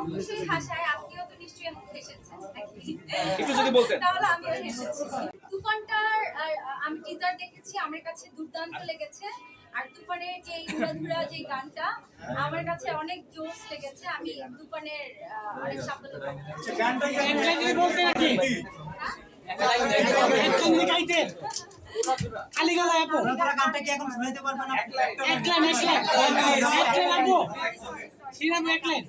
অবশ্যই হাসায় আপনিও তো নিশ্চয়ই হেসেছেন একটু যদি বলতেন। তাহলে আমিও হেসেছি তুফানটার আমি টিজার দেখেছি আমার কাছে দুর্দান্ত লেগেছে। আর তুফানের যে গানটা আমার কাছে অনেক জোশ লেগেছে। আমি তুফানের অনেক সাফল্য খালি গলা আপু। গানটা কি এখন শুনাইতে পারবেন? এক লাইন এক লাইন এক লাইন এক লাইন আপু একটা লাইন গান বা- কেন প্রায়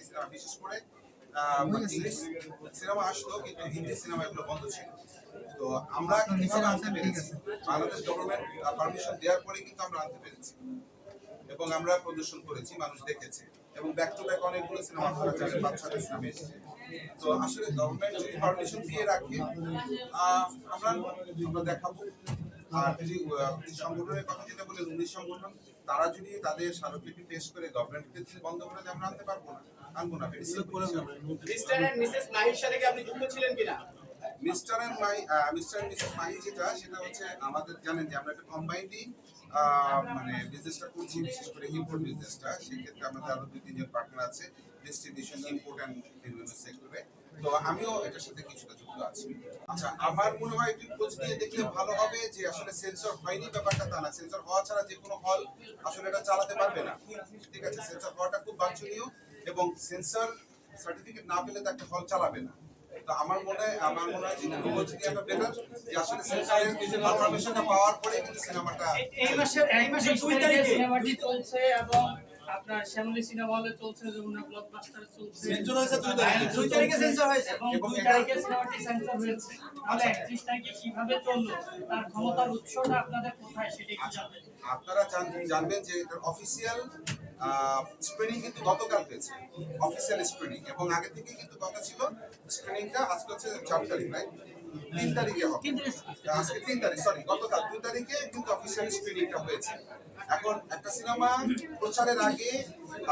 সিনেমা বিশেষ করে সিনেমা আসলো কিন্তু হিন্দি সিনেমা এগুলো বন্ধ ছিল তো আমরা কিছু আনতে পেরেছি বাংলাদেশ গভর্নমেন্ট পারমিশন দেওয়ার পরে কিন্তু আমরা আনতে পেরেছি এবং আমরা প্রদর্শন করেছি, মানুষ দেখেছে। এবং ব্যাক টু ব্যাক অনেকগুলো সিনেমা জানেন পাঁচ ছটা সিনেমা তো আসলে গভর্নমেন্ট যদি পারমিশন দিয়ে রাখে আমরা আমরা দেখাবো। আর যদি সংগঠনের কথা যেটা বলে সংগঠন, তারা যদি তাদের স্মারকলিপি পেশ করে গভর্নমেন্টকে বন্ধ করে আমরা আনতে পারব না। আনব না মিস্টার এন্ড মিসেস নাহির সাথে কি আপনি যুক্ত ছিলেন কিনা? Mister and my mister and missus my যেটা, সেটা হচ্ছে আমাদের জানেন যে আমরা একটা কম্বাইন্ডলি মানে বিজনেসটা করছি, বিশেষ করে ইম্পোর্ট বিজনেসটা সেক্ষেত্রে আমাদের আরও দুই, তিনজন পার্টনার আছে ডিস্ট্রিবিউশন ইম্পোর্ট বিভিন্ন সেক্টরে তো আমিও এটার সাথে কিছুটা যুক্ত আছি। আচ্ছা আমার মনে হয় একটু খোঁজ নিয়ে দেখলে ভালো হবে যে আসলে সেন্সর হয়নি ব্যাপারটা তা না। সেন্সর হওয়া ছাড়া যে কোনো হল আসলে এটা চালাতে পারবে না। ঠিক আছে সেন্সর হওয়াটা খুব বাঞ্ছনীয় এবং সেন্সর সার্টিফিকেট না পেলে তো একটা হল চালাবে না। তো আমার মনে হয় আমার মনে হয় যে নেওয়াটা বেটার যে আসলে সেন্সরের পাওয়ার পরে কিন্তু সিনেমাটা এই মাসের এই মাসের দুই তারিখে। সিনেমাটি চলছে এবং আপনার শ্যামলী সিনেমা হলে চলছে যমুনা ব্লকবাস্টার চলছে। সেন্সর হয়েছে দুই তারিখে। দুই তারিখে সেন্সর হয়েছে এবং এবং দুই তারিখে সিনেমাটি সেন্সর হয়েছে। তাহলে একত্রিশ তারিখে কীভাবে চলল? তার ক্ষমতার উৎসটা আপনাদের কোথায়? সেটা একটু জানবেন। আপনারা জানবেন যে এটার অফিসিয়াল স্ক্রিনিং কিন্তু গতকাল হয়েছে অফিসিয়াল স্ক্রিনিং এবং আগে থেকে কিন্তু কথা ছিল স্ক্রিনিংটা আজকে হচ্ছে চার তারিখ রাইট তিন তারিখে হবে। আজকে তিন তারিখ সরি গতকাল দুই তারিখে কিন্তু অফিসিয়াল স্ক্রিনিংটা হয়েছে। এখন একটা সিনেমা প্রচারের আগে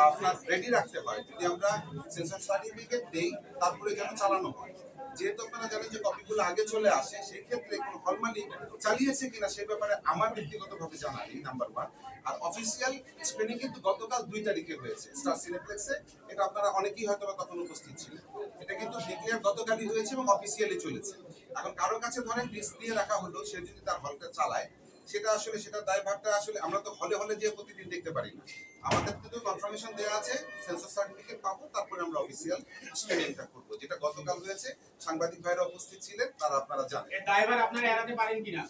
আপনার রেডি রাখতে হয় যদি আমরা সেন্সর সার্টিফিকেট দেই তারপরে যেন চালানো হয়। যেহেতু আপনারা জানেন যে কপিগুলো আগে চলে আসে সেই ক্ষেত্রে কোনো ফর্মালি চালিয়েছে কিনা ব্যাপারে আমার ব্যক্তিগতভাবে জানা নাম্বার ওয়ান আর অফিসিয়াল স্ক্রিনিং কিন্তু গতকাল দুই তারিখে হয়েছে স্টার সিনেপ্লেক্সে এটা আপনারা অনেকেই হয়তো তখন উপস্থিত ছিলেন। এটা কিন্তু ডিক্লেয়ার গতকালই হয়েছে এবং অফিসিয়ালি চলেছে। এখন কারোর কাছে ধরেন লিস্ট দিয়ে রাখা হলো, সে যদি তার হলটা চালায় সেটা আসলে সেটা দায়ভারটা আসলে আমরা তো হলে হলে যে প্রতিদিন দেখতে পারি না। আমাদের কিন্তু কনফার্মেশন দেওয়া আছে সেন্সর সার্টিফিকেট পাবো তারপরে আমরা অফিসিয়াল স্ক্রিনিংটা করব যেটা গতকাল হয়েছে। সাংবাদিক ভাইরা উপস্থিত ছিলেন তারা আপনারা জানেন। ড্রাইভার আপনারা এড়াতে পারেন কিনা?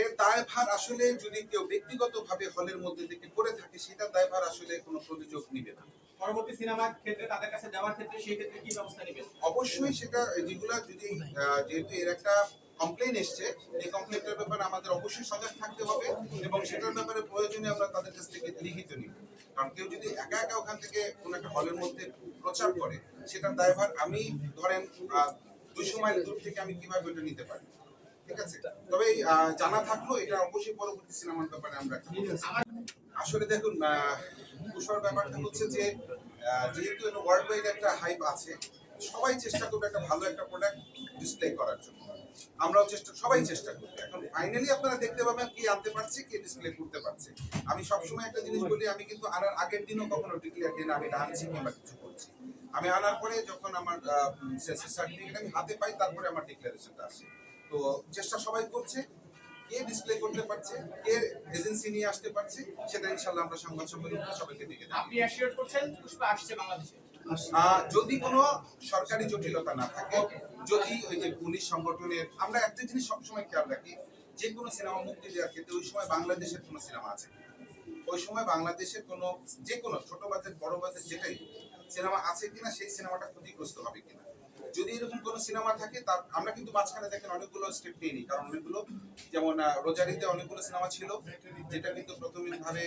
এর দায়ভার আসলে যদি কেউ ব্যক্তিগতভাবে হলের মধ্যে থেকে করে থাকে সেটা দায়ভার আসলে কোনো প্রযোজক নিবে না। পরবর্তী সিনেমার ক্ষেত্রে তাদের কাছে দেওয়ার ক্ষেত্রে সেই ক্ষেত্রে কি ব্যবস্থা নেবেন? অবশ্যই সেটা যেগুলা যদি যেহেতু এর একটা কমপ্লেন এসছে, এই কমপ্লেনটার ব্যাপারে আমাদের অবশ্যই সজাগ থাকতে হবে এবং সেটার ব্যাপারে প্রয়োজনে আমরা তাদের কাছ থেকে লিখিত নিব। কারণ কেউ যদি একা একা ওখান থেকে কোনো একটা হলের মধ্যে প্রচার করে, সেটার দায়ভার আমি, ধরেন দুশো মাইল দূর থেকে আমি কীভাবে ওটা নিতে পারি? ঠিক আছে? তবে জানা থাকল, এটা অবশ্যই পরবর্তী সিনেমার ব্যাপারে আমরা। আসলে দেখুন তুষার ব্যাপারটা হচ্ছে যে যেহেতু ওয়ার্ল্ড ওয়াইড একটা হাইপ আছে, সবাই চেষ্টা করবে একটা ভালো একটা প্রোডাক্ট ডিসপ্লে করার জন্য। আমরাও চেষ্টা, সবাই চেষ্টা করবে এখন ফাইনালি আপনারা দেখতে পাবেন কি আনতে পারছে, কি ডিসপ্লে করতে পারছে। আমি সবসময় একটা জিনিস বলি, আমি কিন্তু আনার আগের দিনও কখনো ডিক্লেয়ার দিন আমি এটা আনছি কিংবা কিছু করছি। আমি আনার পরে যখন আমার সেন্সার সার্টিফিকেট আমি হাতে পাই, তারপরে আমার ডিক্লারেশনটা আসে। তো চেষ্টা সবাই করছে, কে ডিসপ্লে করতে পারছে, কে এজেন্সি নিয়ে আসতে পারছে, সেটা ইনশাল্লাহ আমরা সংবাদ সম্মেলনে সবাইকে দেখে আপনি অ্যাসিওর করছেন, পুষ্পা আসছে বাংলাদেশে। যদি কোনো সরকারি জটিলতা না থাকে, যদি ওই যে পুলিশ সংগঠনের, আমরা একটা জিনিস সবসময় খেয়াল রাখি, যে কোনো সিনেমা মুক্তি দেওয়ার ক্ষেত্রে ওই সময় বাংলাদেশের কোনো সিনেমা আছে। ওই সময় বাংলাদেশের কোনো, যে কোনো ছোট বাজেট, বড় বাজেট যেটাই, সিনেমা আছে কিনা, সেই সিনেমাটা ক্ষতিগ্রস্ত হবে কিনা। যদি এরকম কোনো সিনেমা থাকে তার আমরা কিন্তু মাঝখানে দেখেন অনেকগুলো স্টেপ নিইনি। কারণ অনেকগুলো, যেমন রোজারিতে অনেকগুলো সিনেমা ছিল, যেটা কিন্তু প্রাথমিকভাবে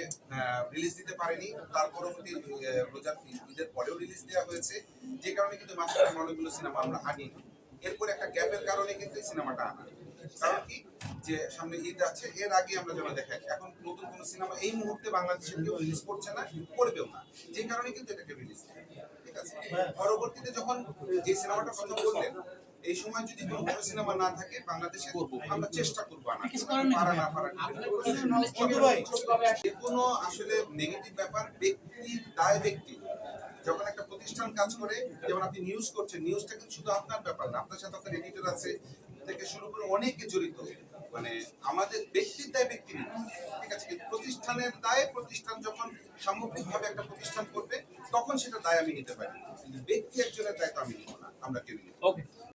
রিলিজ দিতে পারেনি। তার পরবর্তী রোজার ঈদের পরেও রিলিজ দেওয়া হয়েছে। যে কারণে কিন্তু মাঝখানে অনেকগুলো সিনেমা আমরা আনি এরপরে একটা গ্যাপের কারণে কিন্তু সিনেমাটা আনা কারণ কি? যে সামনে ঈদ আছে, এর আগে আমরা যেন দেখাই। এখন নতুন কোনো সিনেমা এই মুহূর্তে বাংলাদেশে কেউ রিলিজ করছে না, করবেও না। যে কারণে কিন্তু এটাকে রিলিজ পরবর্তীতে যখন যে সিনেমাটার কথা বললেন এই সময় যদি কোনো বড় সিনেমা না থাকে বাংলাদেশে আমরা চেষ্টা করব আনা কিছু করার নেই। পারা না পারা যে কোনো আসলে নেগেটিভ ব্যাপার ব্যক্তির দায় ব্যক্তি। যখন একটা প্রতিষ্ঠান কাজ করে যেমন আপনি নিউজ করছেন নিউজটা কিন্তু শুধু আপনার ব্যাপার না আপনার সাথে আপনার এডিটর আছে থেকে শুরু করে অনেকে জড়িত। মানে আমাদের ব্যক্তির দায় ব্যক্তি ঠিক আছে প্রতিষ্ঠানের দায় প্রতিষ্ঠান যখন সামগ্রিকভাবে একটা প্রতিষ্ঠান করবে তখন সেটা দায় আমি নিতে পারি কিন্তু ব্যক্তি একজনের দায় তো আমি নিব না, আমরা কেউ নিব ওকে